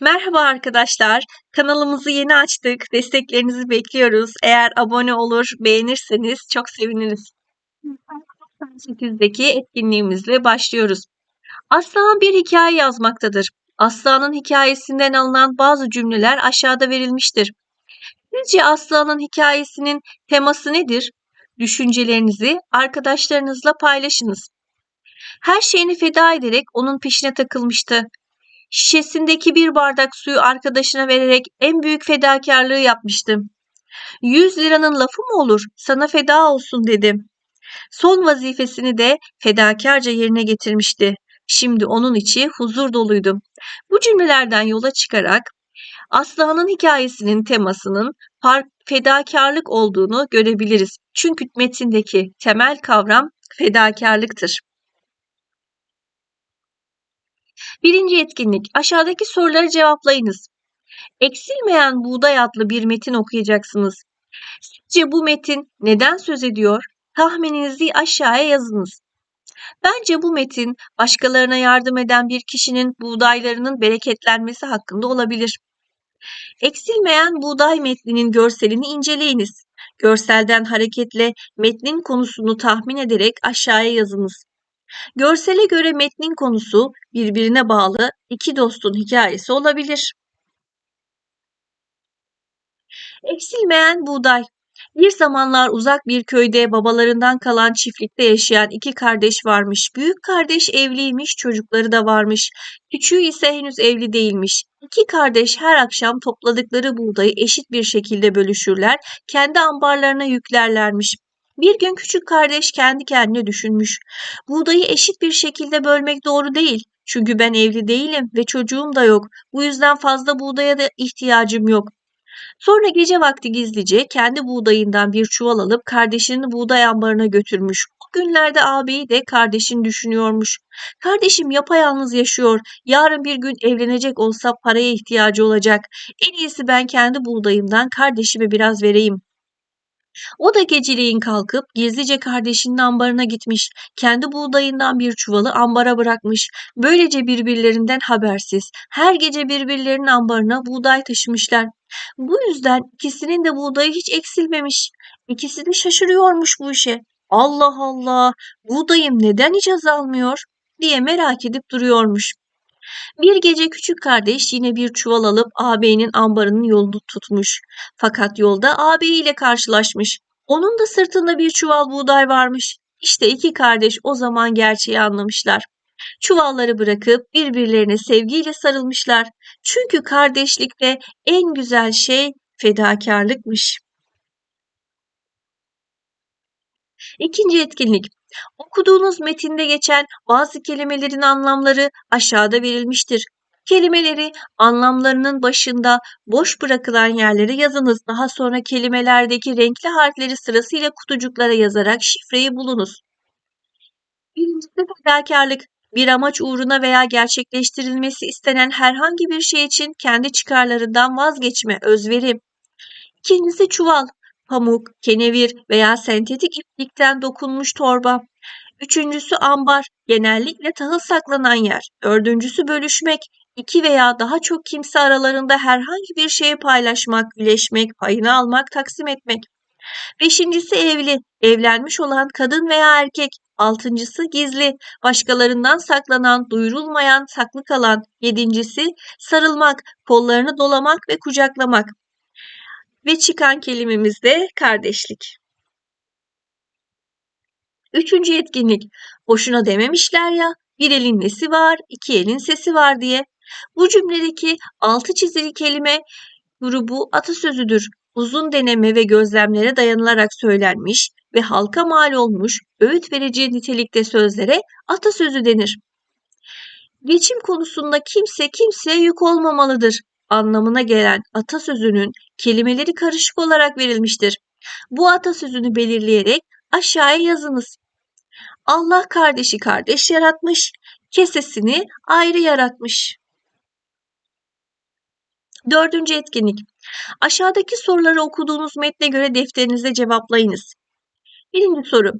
Merhaba arkadaşlar. Kanalımızı yeni açtık. Desteklerinizi bekliyoruz. Eğer abone olur, beğenirseniz çok seviniriz. 8'deki etkinliğimizle başlıyoruz. Aslan bir hikaye yazmaktadır. Aslanın hikayesinden alınan bazı cümleler aşağıda verilmiştir. Sizce Aslanın hikayesinin teması nedir? Düşüncelerinizi arkadaşlarınızla paylaşınız. Her şeyini feda ederek onun peşine takılmıştı. Şişesindeki bir bardak suyu arkadaşına vererek en büyük fedakarlığı yapmıştı. Yüz liranın lafı mı olur? Sana feda olsun dedi. Son vazifesini de fedakarca yerine getirmişti. Şimdi onun içi huzur doluydu. Bu cümlelerden yola çıkarak Aslan'ın hikayesinin temasının fedakarlık olduğunu görebiliriz. Çünkü metindeki temel kavram fedakarlıktır. Birinci etkinlik. Aşağıdaki soruları cevaplayınız. Eksilmeyen buğday adlı bir metin okuyacaksınız. Sizce bu metin neden söz ediyor? Tahmininizi aşağıya yazınız. Bence bu metin başkalarına yardım eden bir kişinin buğdaylarının bereketlenmesi hakkında olabilir. Eksilmeyen buğday metninin görselini inceleyiniz. Görselden hareketle metnin konusunu tahmin ederek aşağıya yazınız. Görsele göre metnin konusu birbirine bağlı iki dostun hikayesi olabilir. Eksilmeyen buğday bir zamanlar uzak bir köyde babalarından kalan çiftlikte yaşayan iki kardeş varmış. Büyük kardeş evliymiş, çocukları da varmış. Küçüğü ise henüz evli değilmiş. İki kardeş her akşam topladıkları buğdayı eşit bir şekilde bölüşürler, kendi ambarlarına yüklerlermiş. Bir gün küçük kardeş kendi kendine düşünmüş. Buğdayı eşit bir şekilde bölmek doğru değil. Çünkü ben evli değilim ve çocuğum da yok. Bu yüzden fazla buğdaya da ihtiyacım yok. Sonra gece vakti gizlice kendi buğdayından bir çuval alıp kardeşinin buğday ambarına götürmüş. O günlerde ağabeyi de kardeşini düşünüyormuş. Kardeşim yapayalnız yaşıyor. Yarın bir gün evlenecek olsa paraya ihtiyacı olacak. En iyisi ben kendi buğdayımdan kardeşime biraz vereyim. O da geceleyin kalkıp gizlice kardeşinin ambarına gitmiş. Kendi buğdayından bir çuvalı ambara bırakmış. Böylece birbirlerinden habersiz her gece birbirlerinin ambarına buğday taşımışlar. Bu yüzden ikisinin de buğdayı hiç eksilmemiş. İkisi de şaşırıyormuş bu işe. Allah Allah, buğdayım neden hiç azalmıyor diye merak edip duruyormuş. Bir gece küçük kardeş yine bir çuval alıp ağabeyinin ambarının yolunu tutmuş. Fakat yolda ağabeyiyle karşılaşmış. Onun da sırtında bir çuval buğday varmış. İşte iki kardeş o zaman gerçeği anlamışlar. Çuvalları bırakıp birbirlerine sevgiyle sarılmışlar. Çünkü kardeşlikte en güzel şey fedakarlıkmış. İkinci etkinlik. Okuduğunuz metinde geçen bazı kelimelerin anlamları aşağıda verilmiştir. Kelimeleri anlamlarının başında boş bırakılan yerlere yazınız. Daha sonra kelimelerdeki renkli harfleri sırasıyla kutucuklara yazarak şifreyi bulunuz. Birincisi fedakarlık. Bir amaç uğruna veya gerçekleştirilmesi istenen herhangi bir şey için kendi çıkarlarından vazgeçme, özveri. İkincisi çuval pamuk, kenevir veya sentetik iplikten dokunmuş torba. Üçüncüsü ambar, genellikle tahıl saklanan yer. Dördüncüsü bölüşmek, iki veya daha çok kimse aralarında herhangi bir şeyi paylaşmak, güleşmek, payını almak, taksim etmek. Beşincisi evli, evlenmiş olan kadın veya erkek. Altıncısı gizli, başkalarından saklanan, duyurulmayan, saklı kalan. Yedincisi sarılmak, kollarını dolamak ve kucaklamak. Ve çıkan kelimemiz de kardeşlik. Üçüncü etkinlik. Boşuna dememişler ya, bir elin nesi var, iki elin sesi var diye. Bu cümledeki altı çizili kelime grubu atasözüdür. Uzun deneme ve gözlemlere dayanılarak söylenmiş ve halka mal olmuş öğüt verici nitelikte sözlere atasözü denir. Geçim konusunda kimse kimseye yük olmamalıdır anlamına gelen atasözünün kelimeleri karışık olarak verilmiştir. Bu atasözünü belirleyerek aşağıya yazınız. Allah kardeşi kardeş yaratmış, kesesini ayrı yaratmış. Dördüncü etkinlik. Aşağıdaki soruları okuduğunuz metne göre defterinizde cevaplayınız. Birinci soru.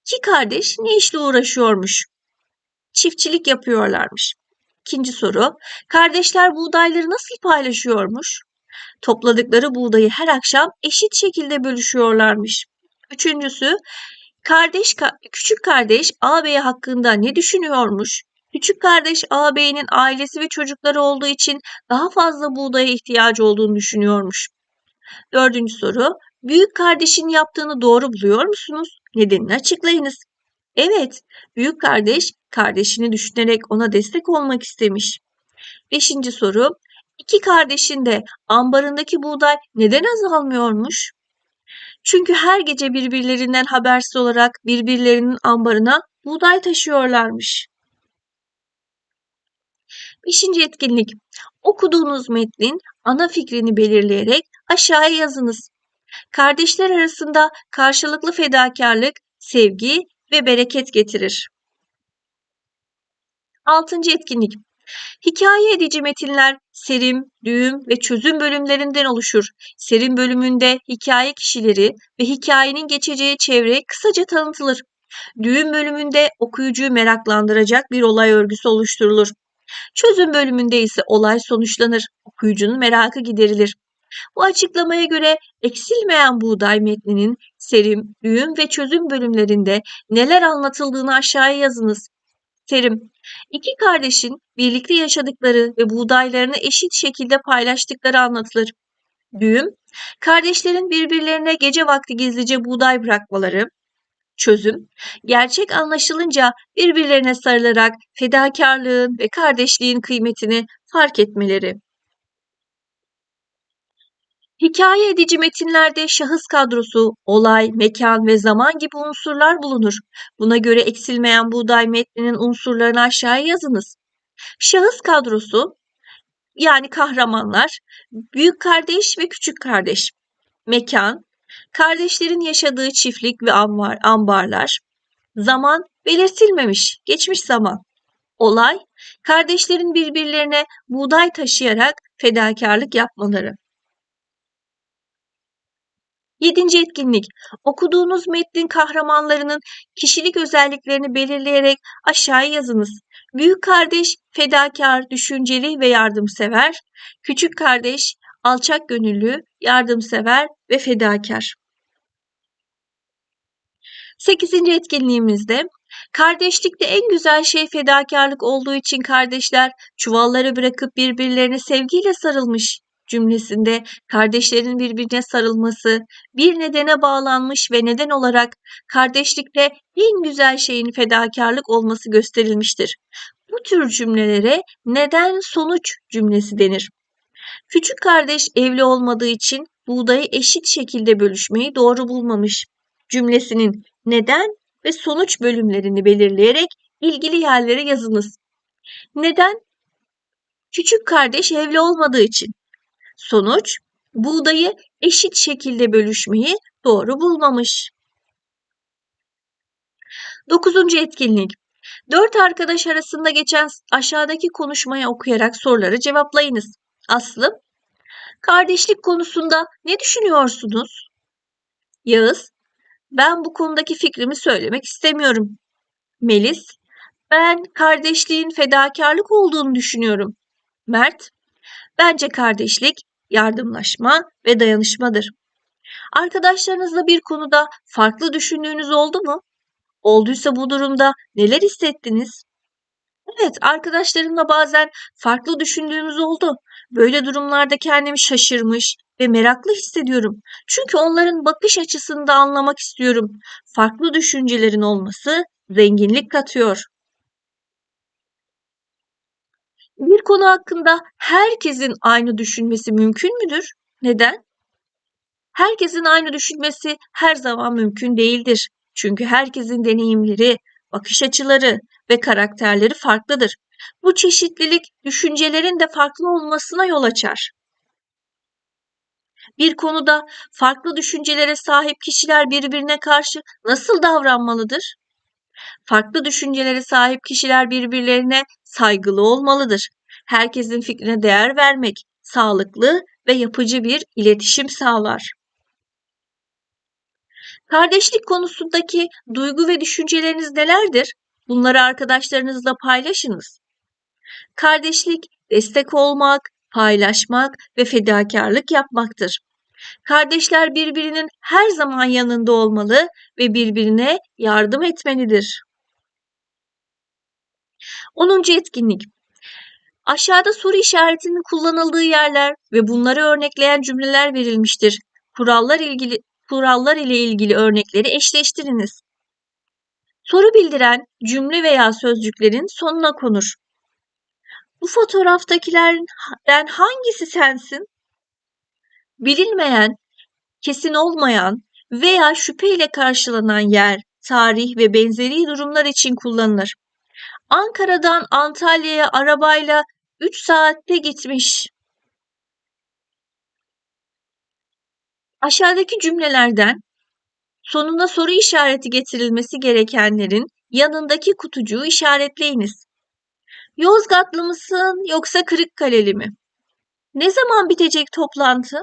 İki kardeş ne işle uğraşıyormuş? Çiftçilik yapıyorlarmış. İkinci soru. Kardeşler buğdayları nasıl paylaşıyormuş? Topladıkları buğdayı her akşam eşit şekilde bölüşüyorlarmış. Üçüncüsü, kardeş küçük kardeş ağabey hakkında ne düşünüyormuş? Küçük kardeş ağabeyinin ailesi ve çocukları olduğu için daha fazla buğdaya ihtiyacı olduğunu düşünüyormuş. Dördüncü soru, büyük kardeşin yaptığını doğru buluyor musunuz? Nedenini açıklayınız. Evet, büyük kardeş kardeşini düşünerek ona destek olmak istemiş. Beşinci soru, iki kardeşin de ambarındaki buğday neden azalmıyormuş? Çünkü her gece birbirlerinden habersiz olarak birbirlerinin ambarına buğday taşıyorlarmış. Beşinci etkinlik. Okuduğunuz metnin ana fikrini belirleyerek aşağıya yazınız. Kardeşler arasında karşılıklı fedakarlık, sevgi ve bereket getirir. Altıncı etkinlik. Hikaye edici metinler serim, düğüm ve çözüm bölümlerinden oluşur. Serim bölümünde hikaye kişileri ve hikayenin geçeceği çevre kısaca tanıtılır. Düğüm bölümünde okuyucuyu meraklandıracak bir olay örgüsü oluşturulur. Çözüm bölümünde ise olay sonuçlanır, okuyucunun merakı giderilir. Bu açıklamaya göre eksilmeyen buğday metninin serim, düğüm ve çözüm bölümlerinde neler anlatıldığını aşağıya yazınız. Terim İki kardeşin birlikte yaşadıkları ve buğdaylarını eşit şekilde paylaştıkları anlatılır. Düğüm, kardeşlerin birbirlerine gece vakti gizlice buğday bırakmaları. Çözüm, gerçek anlaşılınca birbirlerine sarılarak fedakarlığın ve kardeşliğin kıymetini fark etmeleri. Hikaye edici metinlerde şahıs kadrosu, olay, mekan ve zaman gibi unsurlar bulunur. Buna göre eksilmeyen buğday metninin unsurlarını aşağıya yazınız. Şahıs kadrosu yani kahramanlar, büyük kardeş ve küçük kardeş. Mekan, kardeşlerin yaşadığı çiftlik ve ambar, ambarlar. Zaman, belirtilmemiş, geçmiş zaman. Olay, kardeşlerin birbirlerine buğday taşıyarak fedakarlık yapmaları. Yedinci etkinlik. Okuduğunuz metnin kahramanlarının kişilik özelliklerini belirleyerek aşağıya yazınız. Büyük kardeş fedakar, düşünceli ve yardımsever. Küçük kardeş alçak gönüllü, yardımsever ve fedakar. Sekizinci etkinliğimizde kardeşlikte en güzel şey fedakarlık olduğu için kardeşler çuvalları bırakıp birbirlerine sevgiyle sarılmış cümlesinde kardeşlerin birbirine sarılması, bir nedene bağlanmış ve neden olarak kardeşlikte en güzel şeyin fedakarlık olması gösterilmiştir. Bu tür cümlelere neden sonuç cümlesi denir. Küçük kardeş evli olmadığı için buğdayı eşit şekilde bölüşmeyi doğru bulmamış. Cümlesinin neden ve sonuç bölümlerini belirleyerek ilgili yerlere yazınız. Neden? Küçük kardeş evli olmadığı için. Sonuç, buğdayı eşit şekilde bölüşmeyi doğru bulmamış. Dokuzuncu etkinlik. Dört arkadaş arasında geçen aşağıdaki konuşmayı okuyarak soruları cevaplayınız. Aslı, kardeşlik konusunda ne düşünüyorsunuz? Yağız, ben bu konudaki fikrimi söylemek istemiyorum. Melis, ben kardeşliğin fedakarlık olduğunu düşünüyorum. Mert, bence kardeşlik yardımlaşma ve dayanışmadır. Arkadaşlarınızla bir konuda farklı düşündüğünüz oldu mu? Olduysa bu durumda neler hissettiniz? Evet, arkadaşlarımla bazen farklı düşündüğümüz oldu. Böyle durumlarda kendimi şaşırmış ve meraklı hissediyorum. Çünkü onların bakış açısını da anlamak istiyorum. Farklı düşüncelerin olması zenginlik katıyor. Bir konu hakkında herkesin aynı düşünmesi mümkün müdür? Neden? Herkesin aynı düşünmesi her zaman mümkün değildir. Çünkü herkesin deneyimleri, bakış açıları ve karakterleri farklıdır. Bu çeşitlilik düşüncelerin de farklı olmasına yol açar. Bir konuda farklı düşüncelere sahip kişiler birbirine karşı nasıl davranmalıdır? Farklı düşüncelere sahip kişiler birbirlerine saygılı olmalıdır. Herkesin fikrine değer vermek sağlıklı ve yapıcı bir iletişim sağlar. Kardeşlik konusundaki duygu ve düşünceleriniz nelerdir? Bunları arkadaşlarınızla paylaşınız. Kardeşlik, destek olmak, paylaşmak ve fedakarlık yapmaktır. Kardeşler birbirinin her zaman yanında olmalı ve birbirine yardım etmelidir. 10. etkinlik Aşağıda soru işaretinin kullanıldığı yerler ve bunları örnekleyen cümleler verilmiştir. Kurallar ilgili kurallar ile ilgili örnekleri eşleştiriniz. Soru bildiren cümle veya sözcüklerin sonuna konur. Bu fotoğraftakilerden hangisi sensin? Bilinmeyen, kesin olmayan veya şüpheyle karşılanan yer, tarih ve benzeri durumlar için kullanılır. Ankara'dan Antalya'ya arabayla 3 saatte gitmiş. Aşağıdaki cümlelerden sonuna soru işareti getirilmesi gerekenlerin yanındaki kutucuğu işaretleyiniz. Yozgatlı mısın yoksa Kırıkkaleli mi? Ne zaman bitecek toplantı?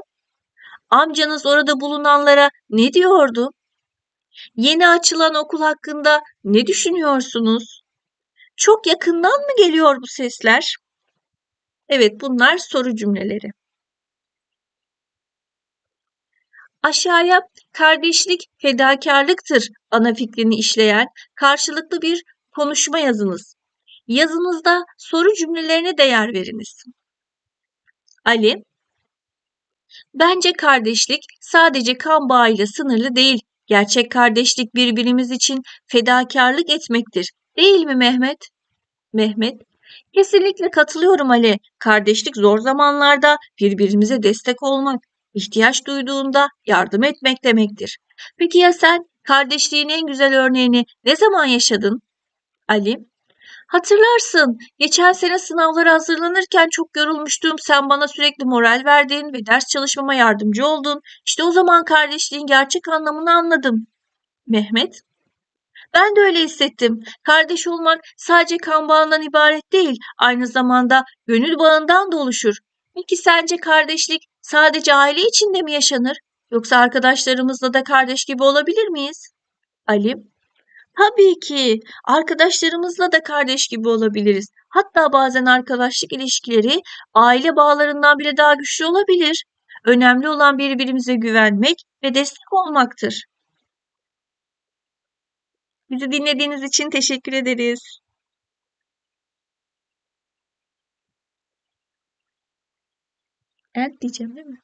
Amcanız orada bulunanlara ne diyordu? Yeni açılan okul hakkında ne düşünüyorsunuz? Çok yakından mı geliyor bu sesler? Evet, bunlar soru cümleleri. Aşağıya kardeşlik fedakarlıktır ana fikrini işleyen karşılıklı bir konuşma yazınız. Yazınızda soru cümlelerine değer veriniz. Ali, bence kardeşlik sadece kan bağıyla sınırlı değil. Gerçek kardeşlik birbirimiz için fedakarlık etmektir. Değil mi Mehmet? Mehmet, kesinlikle katılıyorum Ali. Kardeşlik zor zamanlarda birbirimize destek olmak, ihtiyaç duyduğunda yardım etmek demektir. Peki ya sen kardeşliğin en güzel örneğini ne zaman yaşadın? Ali, Hatırlarsın, geçen sene sınavlara hazırlanırken çok yorulmuştum. Sen bana sürekli moral verdin ve ders çalışmama yardımcı oldun. İşte o zaman kardeşliğin gerçek anlamını anladım. Mehmet, ben de öyle hissettim. Kardeş olmak sadece kan bağından ibaret değil, aynı zamanda gönül bağından da oluşur. Peki sence kardeşlik sadece aile içinde mi yaşanır? Yoksa arkadaşlarımızla da kardeş gibi olabilir miyiz? Ali, tabii ki arkadaşlarımızla da kardeş gibi olabiliriz. Hatta bazen arkadaşlık ilişkileri aile bağlarından bile daha güçlü olabilir. Önemli olan birbirimize güvenmek ve destek olmaktır. Bizi dinlediğiniz için teşekkür ederiz. Evet diyeceğim değil mi?